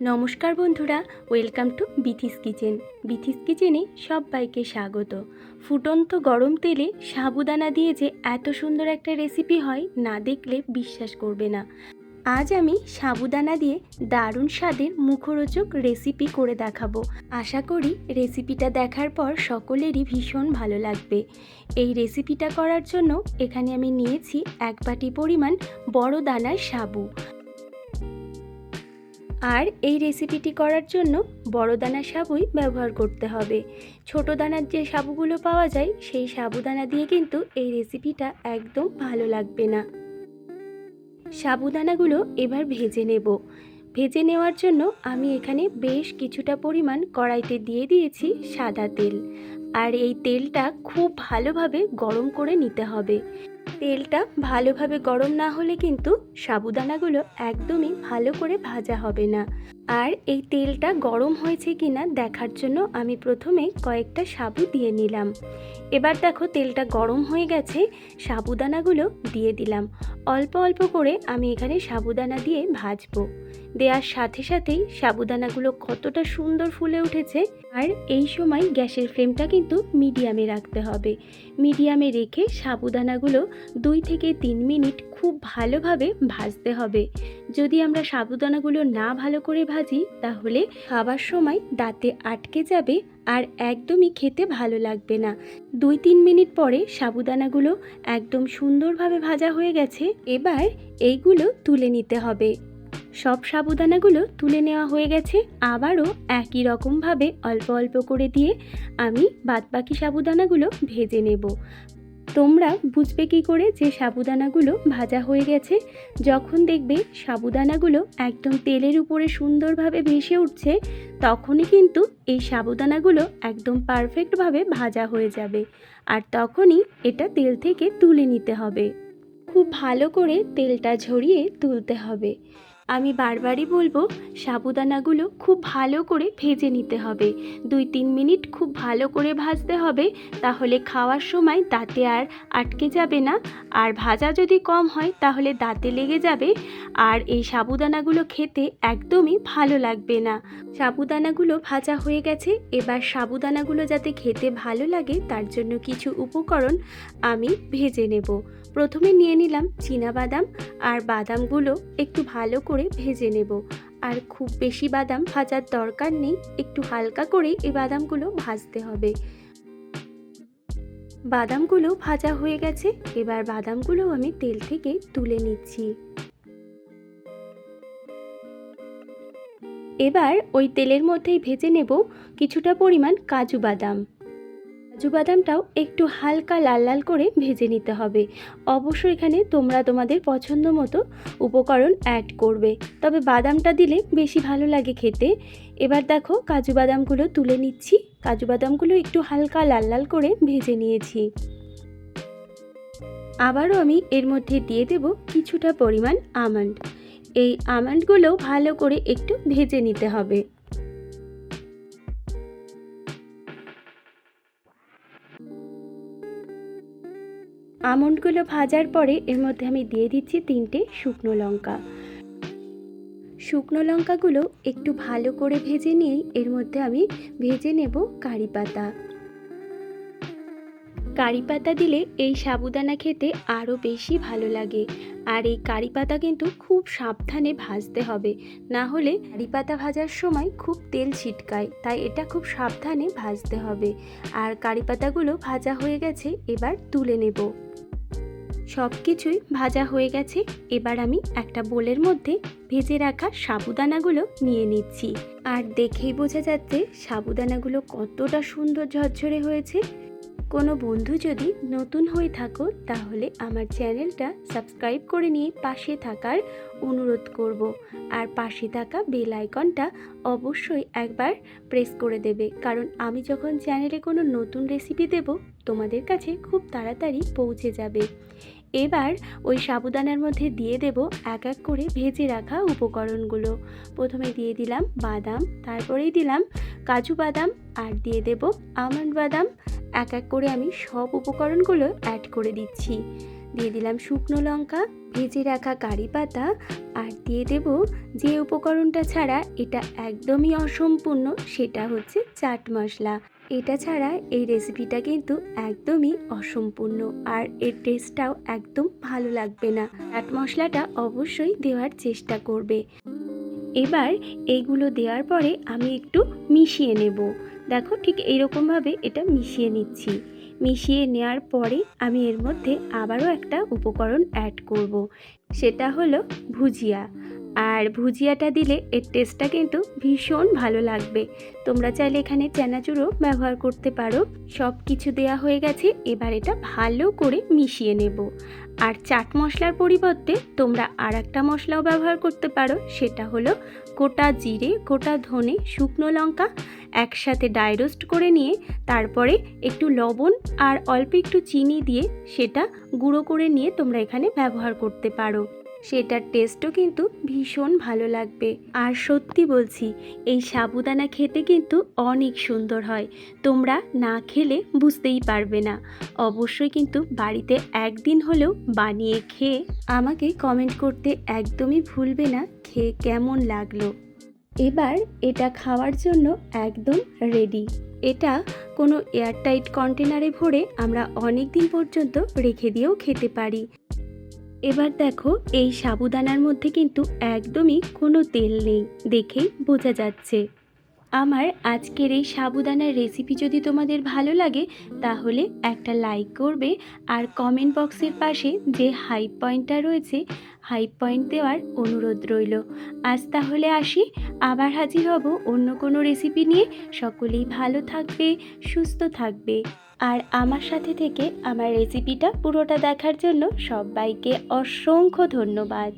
নমস্কার বন্ধুরা, welcome to Bithi's kitchen. Bithi's কিচেনে সবাইকে স্বাগত। ফুটন্ত গরম তেলে সাবুদানা দিয়ে যে এত সুন্দর একটা রেসিপি হয়, না দেখলে বিশ্বাস করবে না। আজ আমি সাবুদানা দিয়ে দারুণ স্বাদের মুখরোচক রেসিপি করে দেখাবো। আশা করি রেসিপিটা দেখার পর সকলেরই ভীষণ ভালো লাগবে। এই রেসিপিটা করার জন্য এখানে আমি নিয়েছি এক বাটি পরিমাণ বড় দানার সাবু। আর এই রেসিপিটি করার জন্য বড় দানার সাবুই ব্যবহার করতে হবে। ছোট দানার যে সাবুগুলো পাওয়া যায়, সেই সাবুদানা দিয়ে কিন্তু এই রেসিপিটা একদম ভালো লাগবে না। সাবুদানাগুলো এবার ভেজে নেব। ভেজে নেওয়ার জন্য আমি এখানে বেশ কিছুটা পরিমাণ কড়াইতে দিয়ে দিয়েছি সাদা তেল। আর এই তেলটা খুব ভালোভাবে গরম করে নিতে হবে। তেলটা ভালোভাবে গরম না হলে কিন্তু সাবুদানাগুলো একদমই ভালো করে ভাজা হবে না। আর এই তেলটা গরম হয়েছে কি না দেখার জন্য আমি প্রথমে কয়েকটা সাবু দিয়ে নিলাম। এবার দেখো তেলটা গরম হয়ে গেছে, সাবুদানাগুলো দিয়ে দিলাম। অল্প অল্প করে আমি এখানে সাবুদানা দিয়ে ভাজবো। দেওয়ার সাথে সাথেই সাবুদানাগুলো কতটা সুন্দর ফুলে উঠেছে। আর এই সময় গ্যাসের ফ্লেমটা কিন্তু মিডিয়ামে রাখতে হবে। মিডিয়ামে রেখে সাবুদানাগুলো দুই থেকে তিন মিনিট খুব ভালোভাবে ভাজতে হবে। যদি আমরা সাবুদানাগুলো না ভালো করে ভাজি, তাহলে খাবার সময় দাঁতে আটকে যাবে আর একদমই খেতে ভালো লাগবে না। দুই তিন মিনিট পরে সাবুদানাগুলো একদম সুন্দরভাবে ভাজা হয়ে গেছে। এবার এইগুলো তুলে নিতে হবে। সব সাবুদানাগুলো তুলে নেওয়া হয়ে গেছে। আবারও একই রকমভাবে অল্প অল্প করে দিয়ে আমি বাদবাকি সাবুদানাগুলো ভেজে নেব। তোমরা বুঝবে কি করে যে সাবুদানাগুলো ভাজা হয়ে গেছে? যখন দেখবে সাবুদানাগুলো একদম তেলের উপরে সুন্দরভাবে ভেসে উঠছে, তখনই কিন্তু এই সাবুদানাগুলো একদম পারফেক্টভাবে ভাজা হয়ে যাবে। আর তখনই এটা তেল থেকে তুলে নিতে হবে। খুব ভালো করে তেলটা ঝরিয়ে তুলতে হবে। আমি বারবারই বলব, সাবুদানাগুলো খুব ভালো করে ভেজে নিতে হবে। দুই তিন মিনিট খুব ভালো করে ভাজতে হবে, তাহলে খাওয়ার সময় দাঁতে আর আটকে যাবে না। আর ভাজা যদি কম হয়, তাহলে দাঁতে লেগে যাবে। আর এই সাবুদানাগুলো খেতে একদমই ভালো লাগবে না। সাবুদানাগুলো ভাজা হয়ে গেছে, এবার সাবুদানাগুলো যাতে খেতে ভালো লাগে, তার জন্য কিছু উপকরণ আমি ভেজে নেব। প্রথমে নিয়ে নিলাম বাদাম আর বাদামগুলো একটু ভালো করে ভেজে নেব। আর খুব বেশি বাদাম ভাজার দরকার নেই, একটু হালকা করে এই বাদামগুলো ভাজতে হবে। বাদামগুলো ভাজা হয়ে গেছে, এবার বাদামগুলো আমি তেল থেকে তুলে নিচ্ছি। এবার ওই তেলের মধ্যেই ভেজে নেব কিছুটা পরিমাণ কাজু বাদাম। কাজু বাদামটাও একটু হালকা লাল লাল করে ভেজে নিতে হবে। অবশ্যই এখানে তোমরা তোমাদের পছন্দ মতো উপকরণ অ্যাড করবে। তবে বাদামটা দিলে বেশি ভালো লাগে খেতে। এবার দেখো কাজু বাদামগুলো তুলে নিচ্ছি। কাজু বাদামগুলো একটু হালকা লাল লাল করে ভেজে নিয়েছি। আবারও আমি এর মধ্যে দিয়ে দেব কিছুটা পরিমাণ আমন্ড। এই আমন্ডগুলো ভালো করে একটু ভেজে নিতে হবে। আমন্ডগুলো ভাজার পরে এর মধ্যে আমি দিয়ে দিচ্ছি তিনটে শুকনো লঙ্কা। শুকনো লঙ্কাগুলো একটু ভালো করে ভেজে নিয়েই এর মধ্যে আমি ভেজে নেব কারি পাতা। কারি পাতা দিলে এই সাবুদানা খেতে আরও বেশি ভালো লাগে। আর এই কারি পাতা কিন্তু খুব সাবধানে ভাজতে হবে। না হলে কারি পাতা ভাজার সময় খুব তেল ছিটকায়, তাই এটা খুব সাবধানে ভাজতে হবে। আর কারি পাতাগুলো ভাজা হয়ে গেছে, এবার তুলে নেব। সব কিছুই ভাজা হয়ে গেছে, এবার আমি একটা বোলের মধ্যে ভেজে রাখা সাবুদানাগুলো নিয়ে নিচ্ছি। আর দেখেই বোঝা যাচ্ছে সাবুদানাগুলো কতটা সুন্দর ঝরঝরে হয়েছে। কোনো বন্ধু যদি নতুন হয়ে থাকো, তাহলে আমার চ্যানেলটা সাবস্ক্রাইব করে নিয়ে পাশে থাকার অনুরোধ করব। আর পাশে থাকা বেল আইকনটা অবশ্যই একবার প্রেস করে দেবে, কারণ আমি যখন চ্যানেলে কোনো নতুন রেসিপি দেব, তোমাদের কাছে খুব তাড়াতাড়ি পৌঁছে যাবে। এবার ওই সাবুদানার মধ্যে দিয়ে দেব এক এক করে ভেজে রাখা উপকরণগুলো। প্রথমে দিয়ে দিলাম বাদাম, তারপরেই দিলাম কাজু বাদাম, আর দিয়ে দেব আমন্ড বাদাম এক এক করে আমি সব উপকরণগুলো অ্যাড করে দিচ্ছি। দিয়ে দিলাম শুকনো লঙ্কা, ভেজে রাখা কারি পাতা, আর দিয়ে দেব যে উপকরণটা ছাড়া এটা একদমই অসম্পূর্ণ সেটা হচ্ছে চাট মশলা। এটা ছাড়া এই রেসিপিটা কিন্তু একদমই অসম্পূর্ণ, আর এর টেস্টটাও একদম ভালো লাগবে না। চাট মশলাটা অবশ্যই দেওয়ার চেষ্টা করবে। এবার এইগুলো দেওয়ার পরে আমি একটু মিশিয়ে নেব। দেখো ঠিক এইরকমভাবে এটা মিশিয়ে নিচ্ছি মিশিয়ে নেওয়ার পরে আমি এর মধ্যে আবারও একটা উপকরণ অ্যাড করব। সেটা হলো ভুজিয়া আর ভুজিয়াটা দিলে এর টেস্টটা কিন্তু ভীষণ ভালো লাগবে। তোমরা চাইলে এখানে চানাচুরও ব্যবহার করতে পারো। সব কিছু দেওয়া হয়ে গেছে, এবার এটা ভালো করে মিশিয়ে নেব। আর চাট মশলার পরিবর্তে তোমরা আর একটা মশলাও ব্যবহার করতে পারো, সেটা হলো গোটা জিরে, গোটা ধনে, শুকনো লঙ্কা একসাথে ডাইরোস্ট করে নিয়ে তারপরে একটু লবণ আর অল্প একটু চিনি দিয়ে সেটা গুঁড়ো করে নিয়ে তোমরা এখানে ব্যবহার করতে পারো। সেটার টেস্টও কিন্তু ভীষণ ভালো লাগবে। আর সত্যি বলছি, এই সাবুদানা খেতে কিন্তু অনেক সুন্দর হয়। তোমরা না খেলে বুঝতেই পারবে না। অবশ্যই কিন্তু বাড়িতে একদিন হলেও বানিয়ে খেয়ে আমাকে কমেন্ট করতে একদমই ভুলবে না, খেয়ে কেমন লাগল। এবার এটা খাওয়ার জন্য একদম রেডি এটা কোনো এয়ারটাইট কন্টেনারে ভরে আমরা অনেক দিন পর্যন্ত রেখে দিয়েও খেতে পারি। এবার দেখো এই সাবুদানার মধ্যে কিন্তু একদমই কোনো তেল নেই দেখেই বোঝা যাচ্ছে। আমার আজকের এই সাবুদানার রেসিপি যদি তোমাদের ভালো লাগে, তাহলে একটা লাইক করবে আর কমেন্ট বক্সের পাশে যে হাই পয়েন্টটা রয়েছে হাই পয়েন্ট দেওয়ার অনুরোধ রইল। আজ তাহলে আসি, আবার হাজির হব অন্য কোনো রেসিপি নিয়ে। সকলেই ভালো থাকবে, সুস্থ থাকবে। আর আমার সাথে থেকে আমার রেসিপিটা পুরোটা দেখার জন্য সবাইকে অসংখ্য ধন্যবাদ।